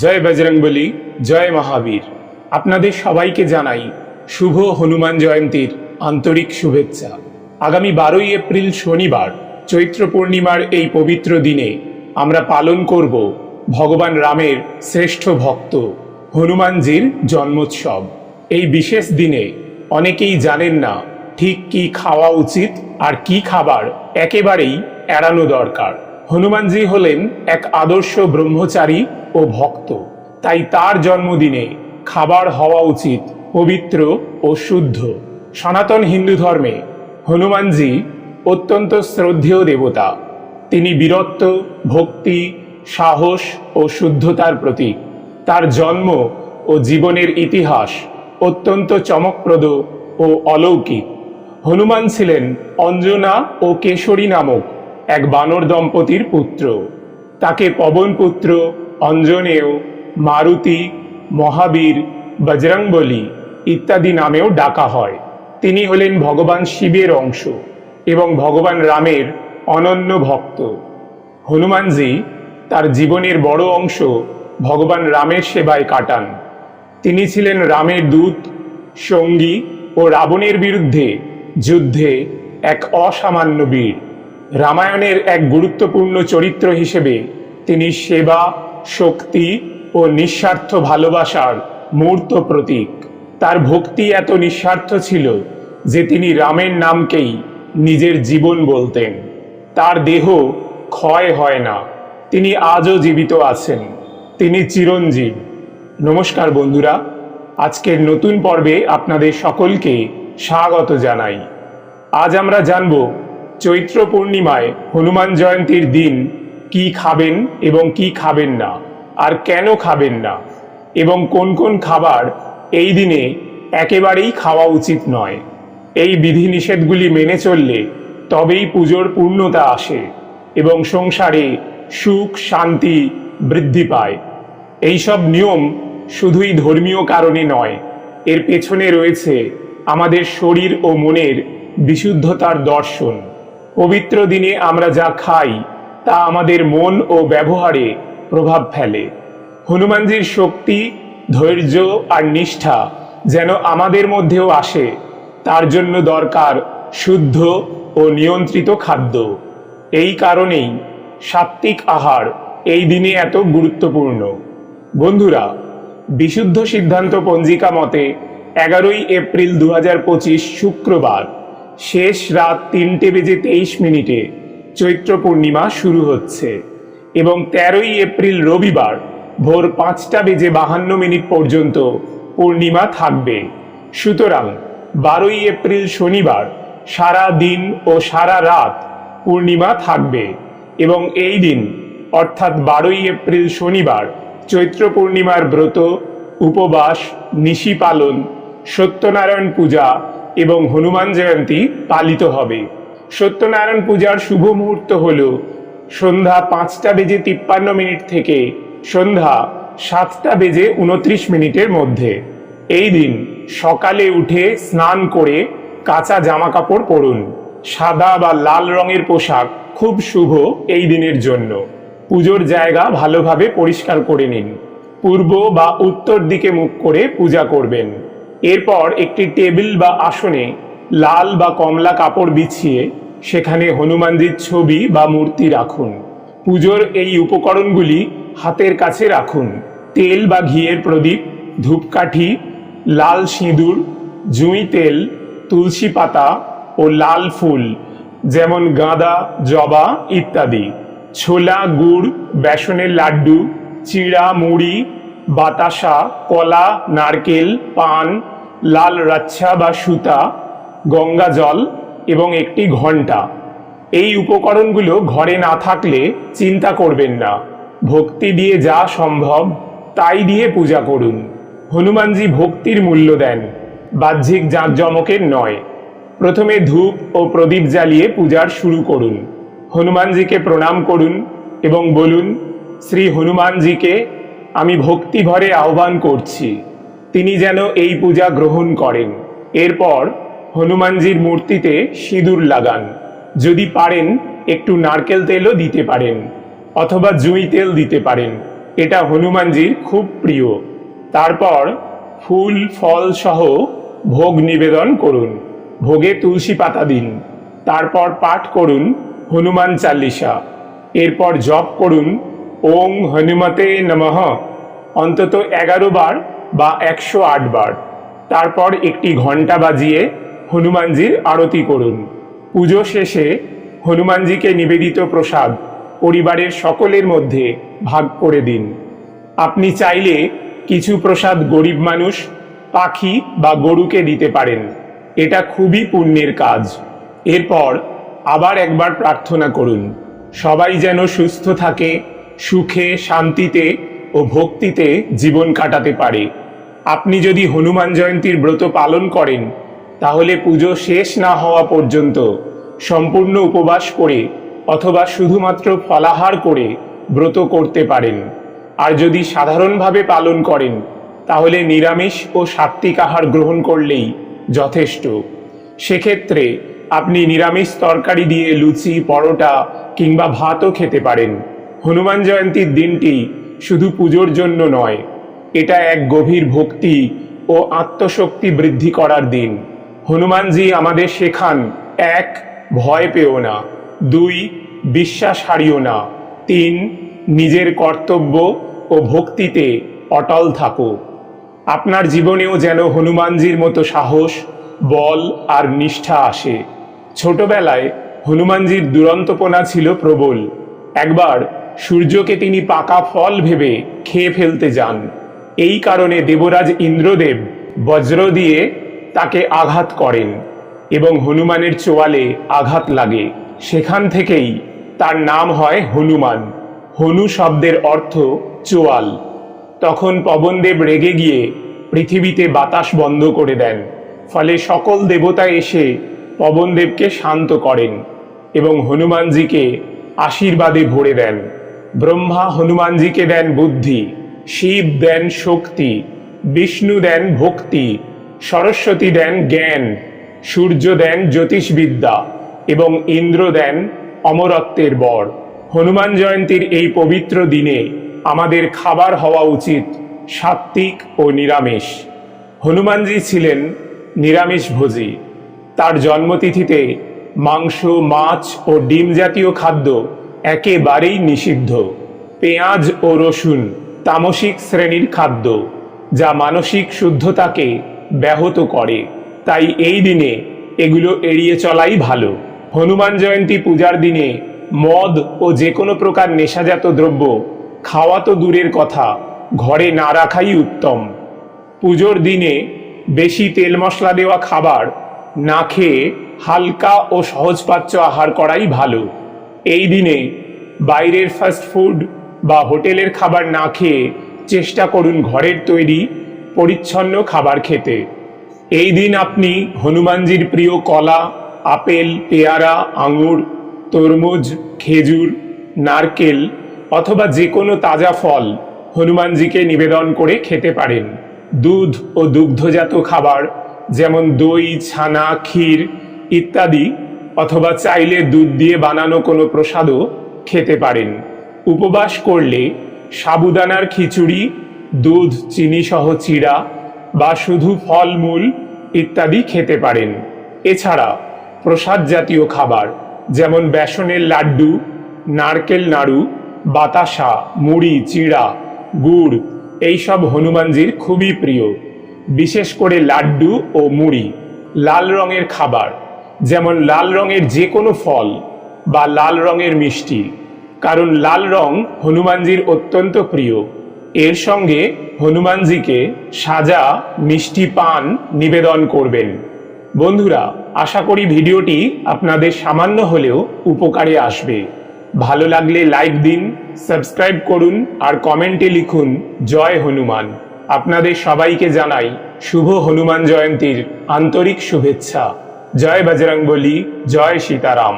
জয় বজরংবলী, জয় মহাবীর। আপনাদের সবাইকে জানাই শুভ হনুমান জয়ন্তীর আন্তরিক শুভেচ্ছা। আগামী বারোই এপ্রিল শনিবার, চৈত্র পূর্ণিমার এই পবিত্র দিনে আমরা পালন করব ভগবান রামের শ্রেষ্ঠ ভক্ত হনুমানজির জন্মোৎসব। এই বিশেষ দিনে অনেকেই জানেন না ঠিক কি খাওয়া উচিত আর কি খাবার একেবারেই এড়ানো দরকার। হনুমানজি হলেন এক আদর্শ ব্রহ্মচারী ও ভক্ত। তাই তার জন্মদিনে খাবার হওয়া উচিত, পবিত্র ও শুদ্ধ। সনাতন হিন্দু ধর্মে হনুমানজি অত্যন্ত শ্রদ্ধেয় দেবতা। তিনি বীরত্ব, ভক্তি, সাহস ও শুদ্ধতার প্রতীক। তার জন্ম ও জীবনের ইতিহাস অত্যন্ত চমকপ্রদ ও অলৌকিক। হনুমান ছিলেন অঞ্জনা ও কেশরী নামক এক বানর দম্পতির পুত্র। তাকে পবনপুত্র অঞ্জনেয়, মারুতি, মহাবীর, বজরংবলী ইত্যাদি নামেও ডাকা হয়। তিনি হলেন ভগবান শিবের অংশ এবং ভগবান রামের অনন্য ভক্ত। হনুমানজি তার জীবনের বড় অংশ ভগবান রামের সেবায় কাটান। তিনি ছিলেন রামের দূত, সঙ্গী ও রাবণের বিরুদ্ধে যুদ্ধে এক অসামান্য বীর। রামায়ণের এক গুরুত্বপূর্ণ চরিত্র হিসেবে তিনি সেবা, শক্তি ও নিঃস্বার্থ ভালোবাসার মূর্ত প্রতীক। তার ভক্তি এত নিঃস্বার্থ ছিল যে তিনি রামের নামকেই নিজের জীবন বলতেন। তার দেহ ক্ষয় হয় না। তিনি আজও জীবিত আছেন। তিনি চিরঞ্জীব। নমস্কার বন্ধুরা, আজকের নতুন পর্বে আপনাদের সকলকে স্বাগত জানাই। আজ আমরা জানব চৈত্র পূর্ণিমায় হনুমান জয়ন্তীর দিন কি খাবেন এবং কি খাবেন না? আর কেন খাবেন না? এবং কোন কোন খাবার এই দিনে একেবারেই খাওয়া উচিত নয়? এই বিধিনিষেধগুলি মেনে চললে তবেই পুজোর পূর্ণতা আসে এবং সংসারে সুখ, শান্তি বৃদ্ধি পায়। এইসব নিয়ম শুধুই ধর্মীয় কারণে নয়, এর পেছনে রয়েছে আমাদের শরীর ও মনের বিশুদ্ধতার দর্শন। পবিত্র দিনে আমরা যা খাই, তা আমাদের মন ও ব্যবহারে প্রভাব ফেলে। হনুমানজির শক্তি, ধৈর্য আর নিষ্ঠা যেন আমাদের মধ্যেও আসে, তার জন্য দরকার শুদ্ধ ও নিয়ন্ত্রিত খাদ্য। এই কারণেই সাত্ত্বিক আহার এই দিনে এত গুরুত্বপূর্ণ। বন্ধুরা, বিশুদ্ধ সিদ্ধান্ত পঞ্জিকা মতে এগারোই এপ্রিল দু হাজার পঁচিশ শুক্রবার শেষ রাত তিনটে বেজে তেইশ মিনিটে চৈত্র পূর্ণিমা শুরু হচ্ছে এবং তেরোই এপ্রিল রবিবার ভোর পাঁচটা বেজে বাহান্ন মিনিট পর্যন্ত পূর্ণিমা থাকবে। সুতরাং বারোই এপ্রিল শনিবার সারা দিন ও সারা রাত পূর্ণিমা থাকবে এবং এই দিন, অর্থাৎ বারোই এপ্রিল শনিবার, চৈত্র পূর্ণিমার ব্রত, উপবাস, নিশি পালন, সত্যনারায়ণ পূজা এবং হনুমান জয়ন্তী পালিত হবে। সত্যনারায়ণ পূজার শুভ মুহূর্ত হল সন্ধ্যা পাঁচটা বেজে তিপ্পান্ন মিনিট থেকে সন্ধ্যা সাতটা বেজে উনত্রিশ মিনিটের মধ্যে। এই দিন সকালে উঠে স্নান করে কাঁচা জামা কাপড় পরুন। সাদা বা লাল রঙের পোশাক খুব শুভ এই দিনের জন্য। পুজোর জায়গা ভালোভাবে পরিষ্কার করে নিন। পূর্ব বা উত্তর দিকে মুখ করে পূজা করবেন। এরপর একটি টেবিল বা আসনে লাল বা কমলা কাপড় বিছিয়ে সেখানে হনুমানজির ছবি বা মূর্তি রাখুন। পুজোর এই উপকরণগুলি হাতের কাছে রাখুন। তেল বা ঘিয়ের প্রদীপ, ধূপকাঠি, লাল সিঁদুর, জুঁই তেল, তুলসী পাতা ও লাল ফুল, যেমন গাঁদা, জবা ইত্যাদি। ছোলা, গুড়, বেসনের লাড্ডু, চিড়া, মুড়ি, বাতাসা, কলা, নারকেল, পান লাল রাচ্ছা বা সুতা, গঙ্গা জল এবং একটি ঘণ্টা। এই উপকরণগুলো ঘরে না থাকলে চিন্তা করবেন না। ভক্তি দিয়ে যা সম্ভব, তাই দিয়ে পূজা করুন। হনুমানজি ভক্তির মূল্য দেন, বাহ্যিক জাঁকজমকের নয়। প্রথমে ধূপ ও প্রদীপ জ্বালিয়ে পূজার শুরু করুন। হনুমানজিকে প্রণাম করুন এবং বলুন, শ্রী হনুমানজিকে আমি ভক্তি ভরে আহ্বান করছি। তিনি যেন এই পূজা গ্রহণ করেন। এরপর হনুমানজির মূর্তিতে সিঁদুর লাগান। যদি পারেন, একটু নারকেল তেলও দিতে পারেন, অথবা জুঁই তেল দিতে পারেন। এটা হনুমানজির খুব প্রিয়। তারপর ফুল, ফল সহ ভোগ নিবেদন করুন। ভোগে তুলসী পাতা দিন। তারপর পাঠ করুন হনুমান চাল্লিশা। এরপর জপ করুন, ওং হনুমতে নমঃ। অন্তত এগারো বার বা একশো আট বার। তারপর একটি ঘণ্টা বাজিয়ে হনুমানজির আরতি করুন। পুজো শেষে হনুমানজিকে নিবেদিত প্রসাদ পরিবারের সকলের মধ্যে ভাগ করে দিন। আপনি চাইলে কিছু প্রসাদ গরিব মানুষ, পাখি বা গরুকে দিতে পারেন। এটা খুবই পুণ্যের কাজ। এরপর আবার একবার প্রার্থনা করুন। সবাই যেন সুস্থ থাকে, সুখে, শান্তিতে ও ভক্তিতে জীবন কাটাতে পারে। আপনি যদি হনুমান জয়ন্তীর ব্রত পালন করেন, তাহলে পুজো শেষ না হওয়া পর্যন্ত সম্পূর্ণ উপবাস করে অথবা শুধুমাত্র ফলাহার করে ব্রত করতে পারেন। আর যদি সাধারণভাবে পালন করেন, তাহলে নিরামিষ ও সাত্বিক আহার গ্রহণ করলেই যথেষ্ট। সেক্ষেত্রে আপনি নিরামিষ তরকারি দিয়ে লুচি, পরোটা কিংবা ভাতও খেতে পারেন। হনুমান জয়ন্তীর দিনটি শুধু পুজোর জন্য নয় এটা এক গভীর ভক্তি ও আত্মশক্তি বৃদ্ধি করার দিন। হনুমানজি আমাদের শেখান, এক, ভয় পেও না, দুই, বিশ্বাস হারিও না, তিন, নিজের কর্তব্য ও ভক্তিতে অটল থাকো। আপনার জীবনেও যেন হনুমানজির মতো সাহস, বল আর নিষ্ঠা আসে। ছোটবেলায় হনুমানজির দুরন্তপনা ছিল প্রবল। একবার সূর্যকে তিনি পাকা ফল ভেবে খেয়ে ফেলতে যান। এই কারণে দেবরাজ ইন্দ্রদেব বজ্র দিয়ে তাকে আঘাত করেন এবং হনুমানের চোয়ালে আঘাত লাগে। সেখান থেকেই তার নাম হয় হনুমান। হনু শব্দের অর্থ চোয়াল। তখন পবনদেব রেগে গিয়ে পৃথিবীতে বাতাস বন্ধ করে দেন। ফলে সকল দেবতা এসে পবনদেবকে শান্ত করেন এবং হনুমানজিকে আশীর্বাদে ভরে দেন। ব্রহ্মা হনুমানজিকে দেন বুদ্ধি। শিব দেন শক্তি, বিষ্ণু দেন ভক্তি, সরস্বতী দেন জ্ঞান, সূর্য দেন জ্যোতিষবিদ্যা এবং ইন্দ্র দেন অমরত্বের বর। হনুমান জয়ন্তীর এই পবিত্র দিনে আমাদের খাবার হওয়া উচিত সাত্ত্বিক ও নিরামিষ। হনুমানজি ছিলেন নিরামিষ ভোজী। তার জন্মতিথিতে মাংস, মাছ ও ডিম জাতীয় খাদ্য একেবারেই নিষিদ্ধ। পেঁয়াজ ও রসুন তামসিক শ্রেণির খাদ্য, যা মানসিক শুদ্ধতাকে ব্যাহত করে। তাই এই দিনে এগুলো এড়িয়ে চলাই ভালো। হনুমান জয়ন্তী পূজার দিনে মদ ও যে কোনো প্রকার নেশাজাত দ্রব্য খাওয়া তো দূরের কথা, ঘরে না রাখাই উত্তম। পুজোর দিনে বেশি তেল মশলা দেওয়া খাবার না খেয়ে হালকা ও সহজপাচ্য আহার করাই ভালো। এই দিনে বাইরের ফাস্ট ফুড বা হোটেলের খাবার না খেয়ে চেষ্টা করুন ঘরের তৈরি, পরিচ্ছন্ন খাবার খেতে। এই দিন আপনি হনুমানজির প্রিয় কলা, আপেল, পেয়ারা, আঙুর, তরমুজ, খেজুর, নারকেল অথবা যে কোনো তাজা ফল হনুমানজিকে নিবেদন করে খেতে পারেন। দুধ ও দুগ্ধজাত খাবার যেমন দই, ছানা, ক্ষীর ইত্যাদি অথবা চাইলে দুধ দিয়ে বানানো কোনো প্রসাদও খেতে পারেন। উপবাস করলে সাবুদানার খিচুড়ি, দুধ, চিনি সহ চিড়া বা শুধু ফলমূল ইত্যাদি খেতে পারেন। এছাড়া প্রসাদ জাতীয় খাবার যেমন বেসনের লাড্ডু, নারকেল নাড়ু, বাতাসা, মুড়ি, চিড়া, গুড় এইসব হনুমানজির খুবই প্রিয়। বিশেষ করে লাড্ডু ও মুড়ি লাল রঙের খাবার, যেমন লাল রঙের যে কোনো ফল বা লাল রঙের মিষ্টি। কারণ লাল রং হনুমানজির অত্যন্ত প্রিয়। এর সঙ্গে হনুমানজিকে সাজা, মিষ্টি পান নিবেদন করবেন। বন্ধুরা, আশা করি ভিডিওটি আপনাদের সামান্য হলেও উপকারে আসবে। ভালো লাগলে লাইক দিন, সাবস্ক্রাইব করুন আর কমেন্টে লিখুন, জয় হনুমান। আপনাদের সবাইকে জানাই শুভ হনুমান জয়ন্তীর আন্তরিক শুভেচ্ছা। জয় বজরংবলী, জয় সীতারাম।